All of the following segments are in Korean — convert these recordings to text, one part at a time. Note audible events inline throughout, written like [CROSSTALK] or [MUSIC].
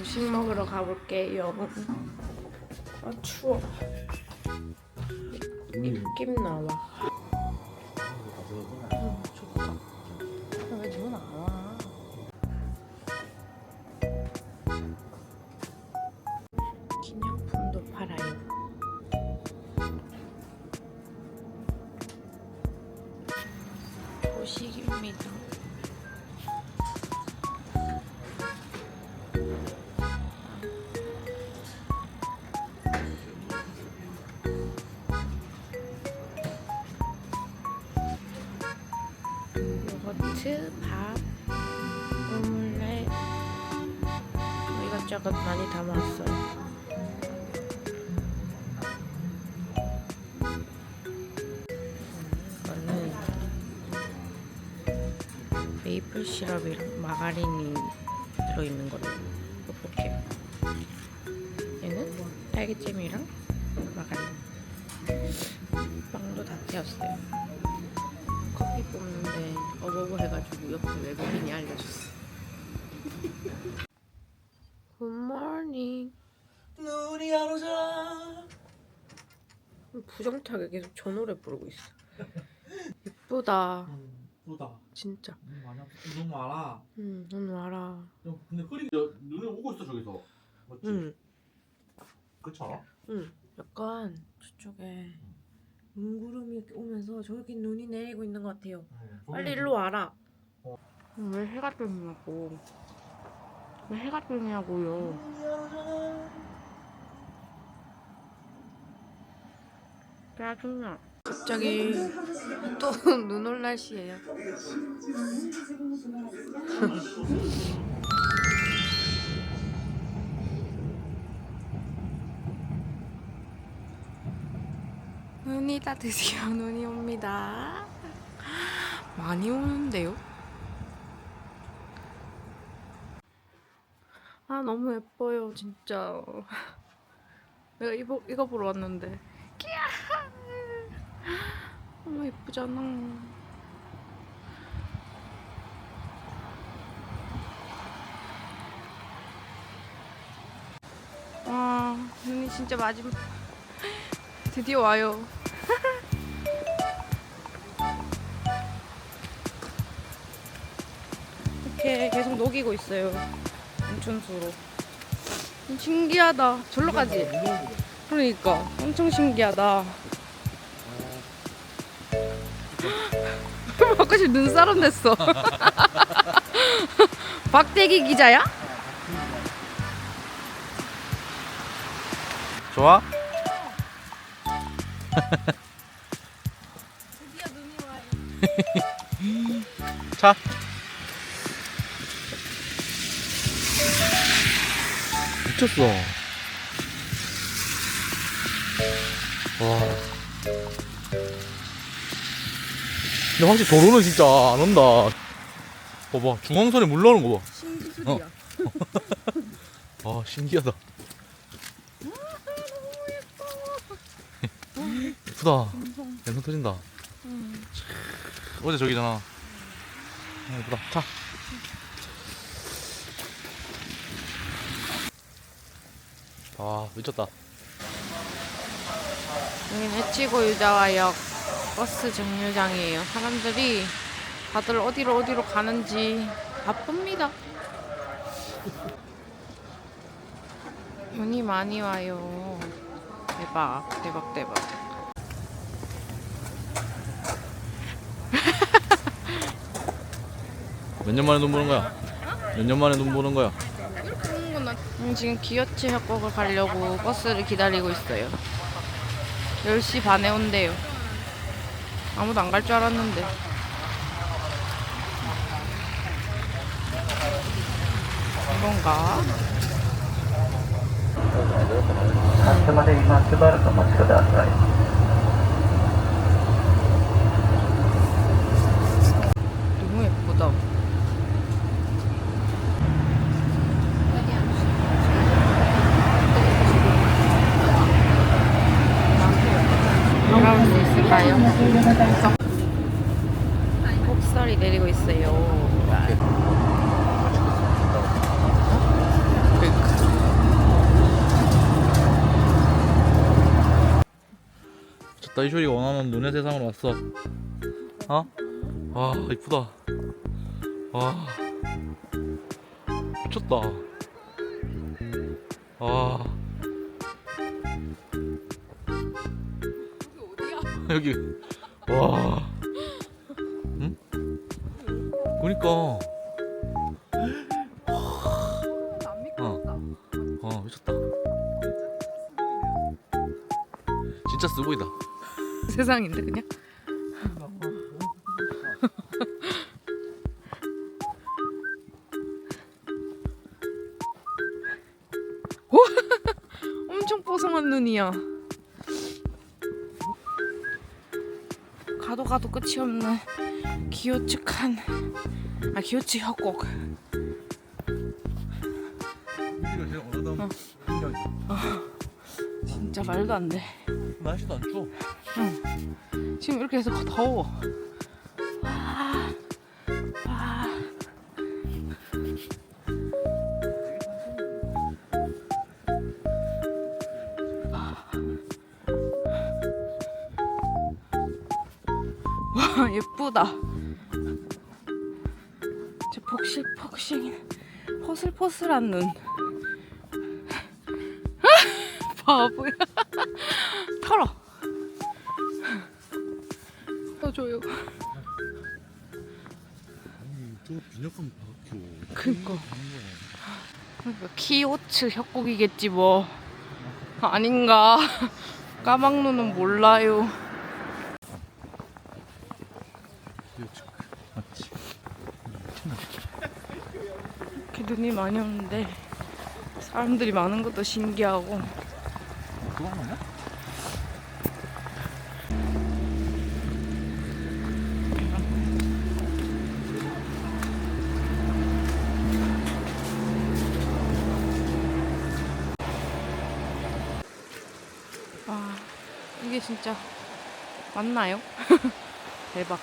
음식 먹으러 가볼게요. 아 추워. 입김 나와. 뭐 이것저것 많이 담았어요. 이거는 메이플 시럽이랑 마가린이 들어있는 거예요. 이렇게. 얘는 딸기잼이랑 마가린. 빵도 다 튀었어요. 부정타게 계속 저 노래 부르고 있어. 예쁘다. 음, 보다. 진짜. 눈 많이 아프. 눈 많아. 응, 넌 와라. 야, 근데 흐리 야, 눈에 오고 있어 저기서. 맞지? 응, 그렇지 않아? 응. 약간 저쪽에 눈구름이 이렇게 오면서 저기 눈이 내리고 있는 것 같아요. 응. 빨리 일로 와라. 어. 음, 왜 해가 뜨냐고. 왜 해가 뜨냐고요. 눈이 안 오잖아. 짜증나. 갑자기 또 [LAUGHS] 눈 올 날씨예요. [LAUGHS] 눈이 다 드디어 눈이 옵니다. 많이 오는데요? 아 너무 예뻐요 진짜. [LAUGHS] 내가 이거 이거 보러 왔는데. 끼야. 너무 예쁘잖아. 와, 눈이 진짜 마지막. [LAUGHS] 드디어 와요. [LAUGHS] 이렇게 계속 녹이고 있어요. 온천수로. 음, 신기하다. 절로 가지? 그러니까. 엄청 신기하다. 바깥이 눈사람 됐어. 박대기 기자야? 좋아? [LAUGHS] 자. 미쳤어. 와. 근데 확실히 도로는 진짜 안 온다. 봐봐, 중앙선에 물 나오는 거 봐. 신기술이야. 아, 신기하다. 예쁘다. 연성 터진다. 음. 어제 저기잖아. 아, 예쁘다. 자. 아, 미쳤다. 여기는 해치고 유자와역 버스 정류장이에요. 사람들이 다들 어디로 어디로 가는지 바쁩니다. 눈이 많이 와요. 대박, 대박, 대박. [LAUGHS] 몇 년 만에 눈 보는 거야? 몇 년 만에 눈 보는 거야? 음, 지금 기어치 협곡을 가려고 버스를 기다리고 있어요. 10시 반에 온대요. 아무도 안 갈 줄 알았는데. 이건가? 너무 예쁘다. 좋아요. 폭설이 내리고 있어요. 좋다 이쇼리가 원하는 눈의 세상으로 왔어. 어? 와 이쁘다. 와 미쳤다. 아. [LAUGHS] 여기 와 응? 그니까 어, 어 미쳤다. 진짜 쓰보이다. [LAUGHS] 세상인데 그냥. [LAUGHS] 오! 엄청 뽀송한 눈이야. 가도 가도 끝이 없는 기호측한 아 기호측 협곡. 진짜 말도 안 돼. 날씨도 안 추워. 지금 이렇게 해서 더워. 포슬포슬한 눈. [LAUGHS] 바보야. [LAUGHS] 털어. 떠줘요. 저 비녀감 박혀. 그니까. 키오츠 협곡이겠지 뭐. 아닌가. [LAUGHS] 까막눈은 몰라요. 맞지. 눈이 많이 오는데 사람들이 많은 것도 신기하고 그거 아니야? 와 이게 진짜 맞나요? [LAUGHS] 대박.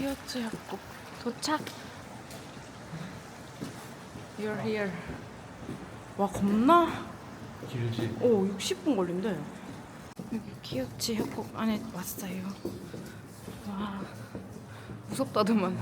키오츠 협곡 도착. You're here. 와 겁나. 길지. 오 60분 걸린대. 여기 키오츠 협곡 안에 왔어요. 와 무섭다더만.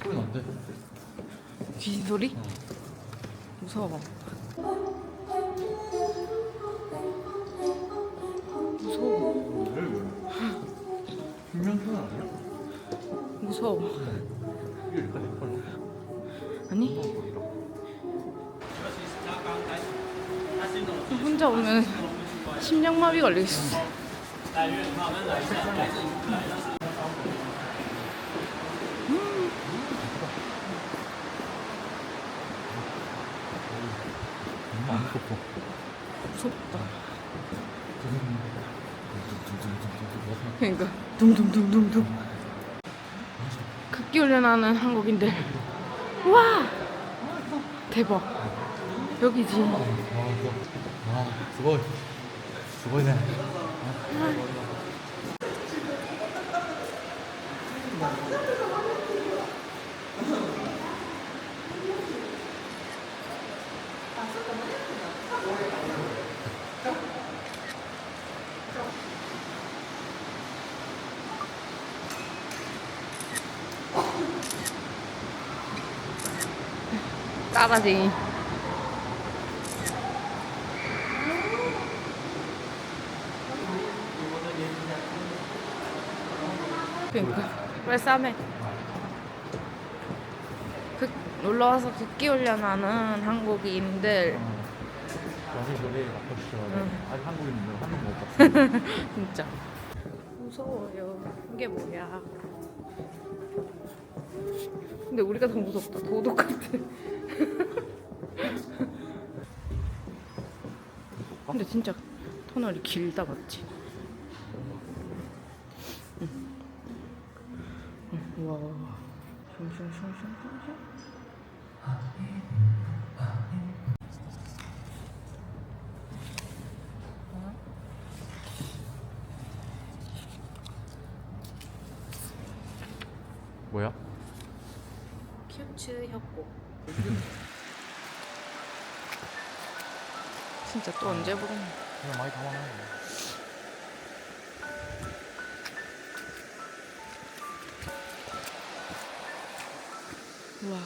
소리 난대. 귀신 소리? 무서워. 무서워. 무서워. 아니? 혼자 오면 심장마비 걸리겠어. 무섭다. 그러니까 둥둥둥둥둥. 훈련하는 한국인들. 와 대박. 여기지. 아, 이거. 아. 따라쟁이. 그러니까 왜 싸매? 극 놀러와서 극기 훈련하는 한국인들. 응. 아직 한국인인데 한국 못 봤어. 진짜 무서워요. 이게 뭐야? 근데 우리가 더 무섭다. 도둑 같아. 근데 진짜 터널이 길다 맞지? 응. 응. 와. 슝슝슝슝슝 와.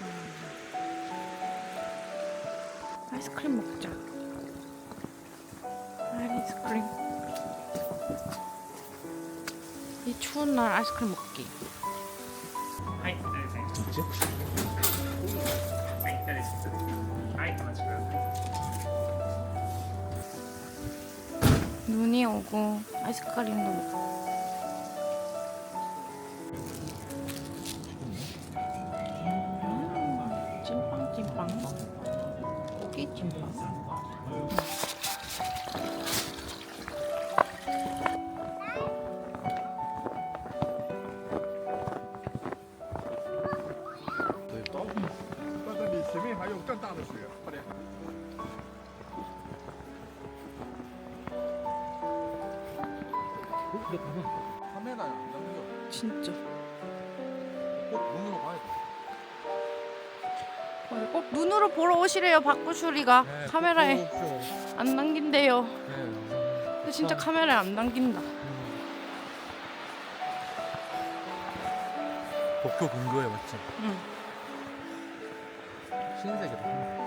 음. 아이스크림 먹자. 아이스크림. 이 추운 날 아이스크림 먹기. 아이, 뭐지? 아이, 아이, 눈이 오고 아이스크림도 먹고. 更大的水，快点！ 어? 내 가면 카메라야, 남겨. 진짜. 꼭 눈으로 봐야 돼. 어, 꼭 눈으로 보러 오시래요 박구슈리가 네, 카메라에 안 남긴대요. 네. 근데 진짜 카메라에 안 남긴다. 도쿄 근교에 맞지? 응. 흰색이다. 한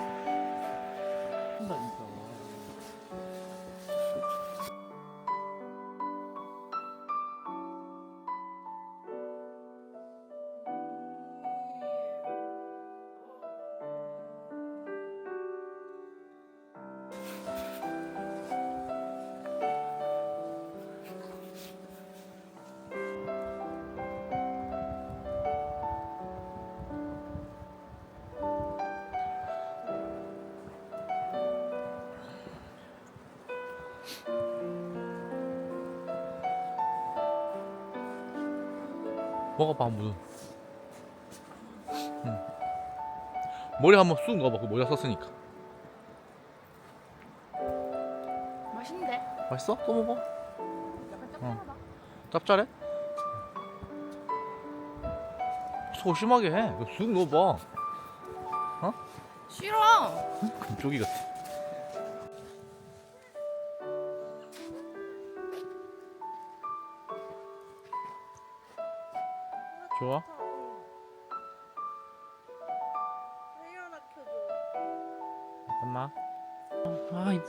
먹어봐 무슨. 응. 머리 한번 쑥 넣어봐. 그 모자 썼으니까. 맛있는데? 맛있어? 또 먹어? 어. 짭짤해? 소심하게 해. 이거 쑥 넣어봐. 싫어. 금쪽이 같아.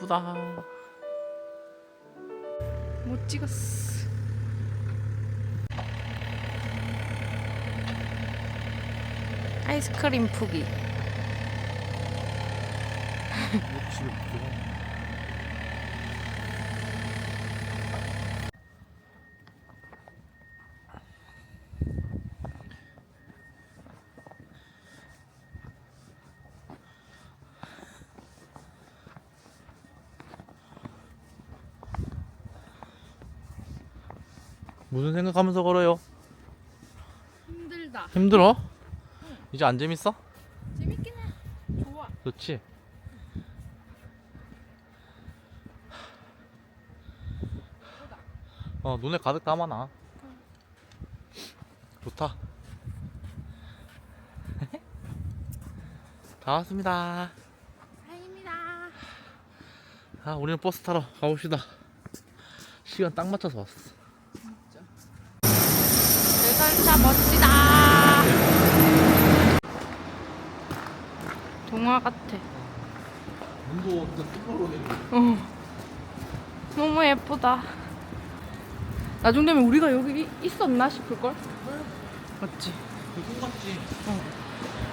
아 이쁘다. 못 찍었어. 아이스크림 푸기. 무슨 생각하면서 걸어요? 힘들다. 힘들어? 이제 안 재밌어? 재밌긴 해. 좋아. 그렇지. 어 눈에 가득 담아놔. 좋다. [LAUGHS] 다 왔습니다. 다행입니다. 아 우리는 버스 타러 가봅시다. 시간 딱 맞춰서 왔어. 대설차 멋지다. 동화 같아. 눈도 뚫어로 내리고. 어. 너무 예쁘다. 나중 되면 우리가 여기 이- 있었나 싶을 걸. 맞지? 그꿈 같지.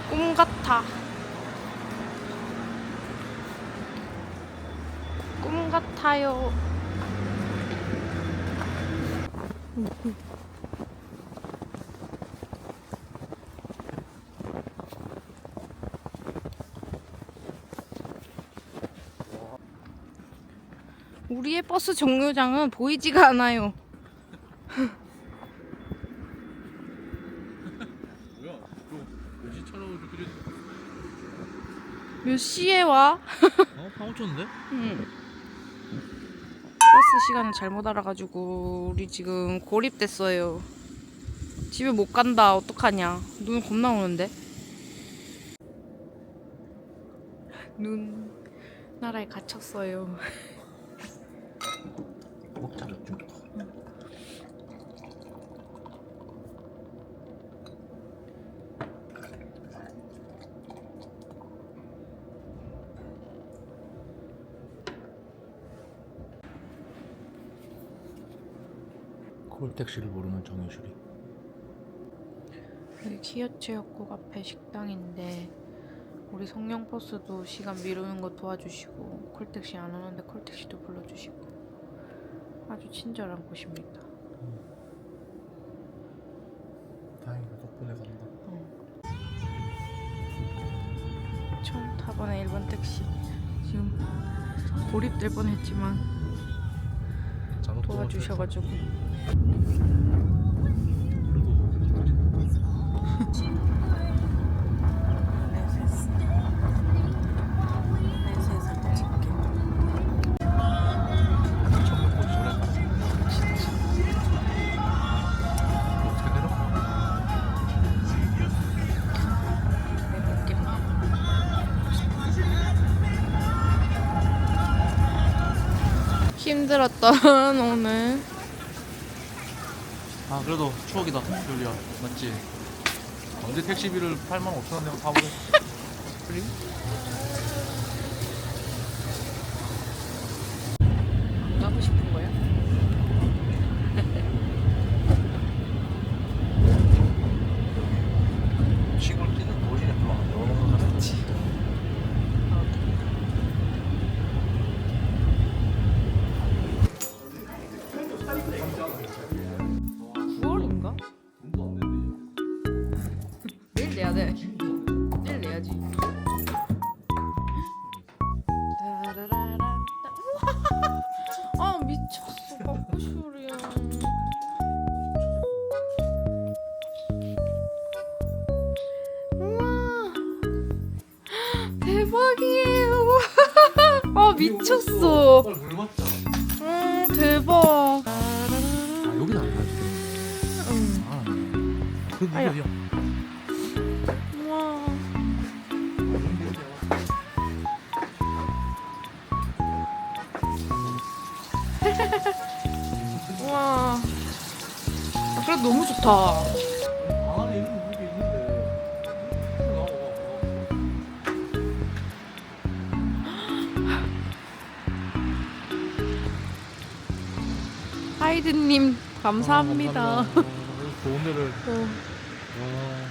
꿈 같아. 꿈 같아요. 우리의 버스 정류장은 보이지가 않아요. 뭐야? 몇시 차로 그래? 몇 시에 와? [LAUGHS] 어? 파 묻혔는데? 응. 버스 시간을 잘못 알아가지고 우리 지금 고립됐어요. 집에 못 간다. 어떡하냐. 눈 겁나 오는데. 눈 나라에 갇혔어요. 먹자 좀. 콜택시를 모르는 정유실이 여기 키어체역국 앞에 식당인데 우리 성령 버스도 시간 미루는 거 도와주시고 콜택시 안 오는데 콜택시도 불러주시고 아주 친절한 곳입니다. 다행이다 덕분에 간다 처음 타보는 일본 택시. 지금 고립될 뻔했지만 도와주셔가지고 [LAUGHS] 힘들었던 [LAUGHS] 오늘 아 그래도 추억이다 요리야 맞지? 언제 택시비를 8만 5천 원 내고 타보고 그리? 가고 너무 좋다. 방 안에 이런 물이 있는데 나와 하이드님 감사합니다. 아, 좋은 데를 어. 와.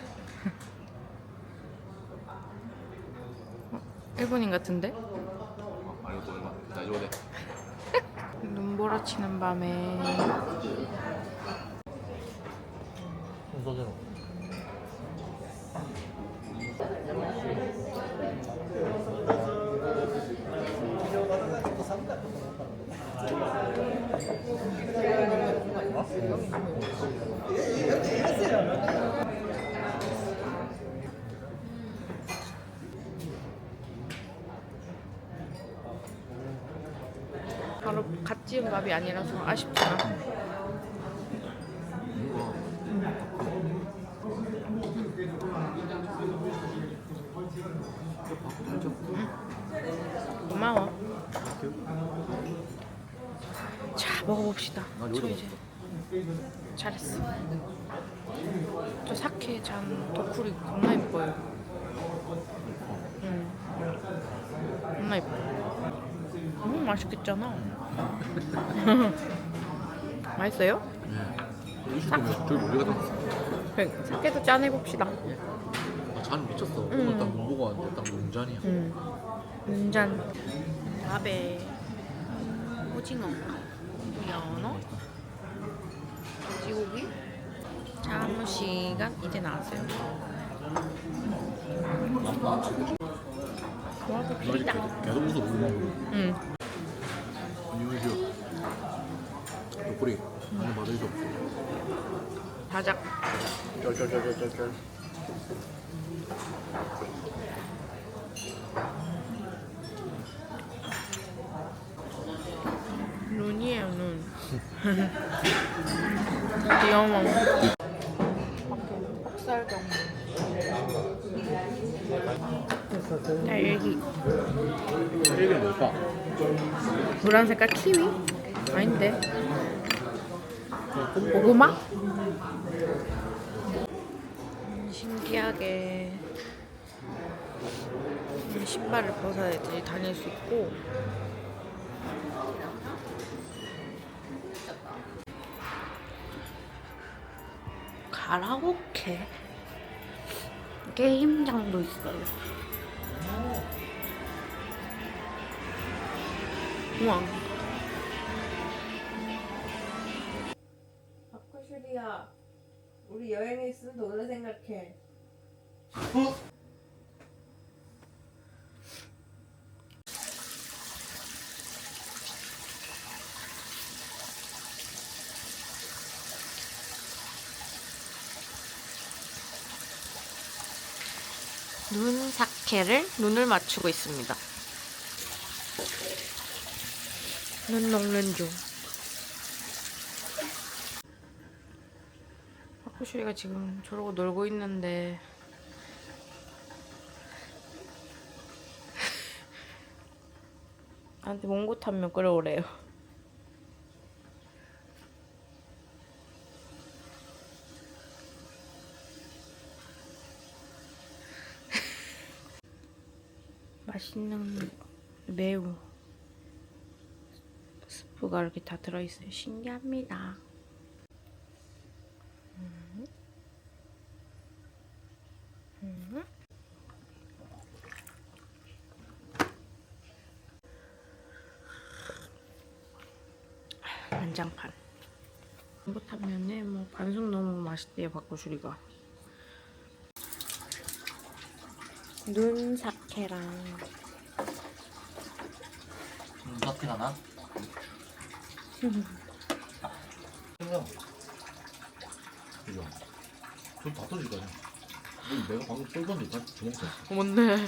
일본인 같은데? 아리가또 얼마? 다이조데 눈보라치는 밤에 순서대 지은 밥이 아니라서 아쉽지만 고마워. 자 먹어봅시다. 나저 요리 이제 잘했어. 저 사케 잔 덕후리 겁나 예뻐요. 응. 겁나 예뻐 음 맛있겠잖아 [LAUGHS] 맛있어요? 이슈 때문에 저기 멀리 갔다 왔어 그래, 사케도 짠 해봅시다 아, 잔 미쳤어 음. 오늘 딱 문보고 왔는데 딱 문잔이야 음. 운전 밥에 오징어, 연어, 돼지고기. 자무 시간 이제 나왔어요. 좋아도 길다. 계속 웃어 보이네. 응. 안녕하세요. 옆구리 한번 받으시죠. 바작. 눈이에요 눈. 귀여워. 닭살경. 딸기. 이게 뭘까? 노란 색깔 키위? 아닌데. 고구마? 음, 신기하게 음, 신발을 벗어야지 다닐 수 있고 가라오케 게임장도 있어요. 우와. 박구슈리야, 우리 여행에 있으면 너를 생각해. 눈 사케를 눈을 맞추고 있습니다. 눈 녹는 중. 박구슈리가 지금 저러고 놀고 있는데 [LAUGHS] 나한테 몽고 타면 끌어오래요. [LAUGHS] 맛있는 매우 스프가 이렇게 다 들어있어요. 신기합니다. 음. 음. 난장판. 못하면은 뭐 반숙 너무 맛있대요 박고슈리가. 눈 사케랑 사티가 나? 그냥 이거 좀다 터질 거야. 내가 방금 쏠던데 다 주먹 쳤어. 뭔데?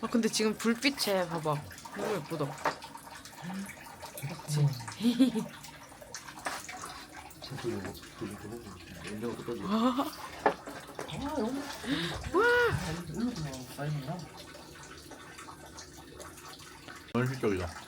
아 근데 지금 불빛에 봐봐 너무 예쁘다. 터지. 현실적이다.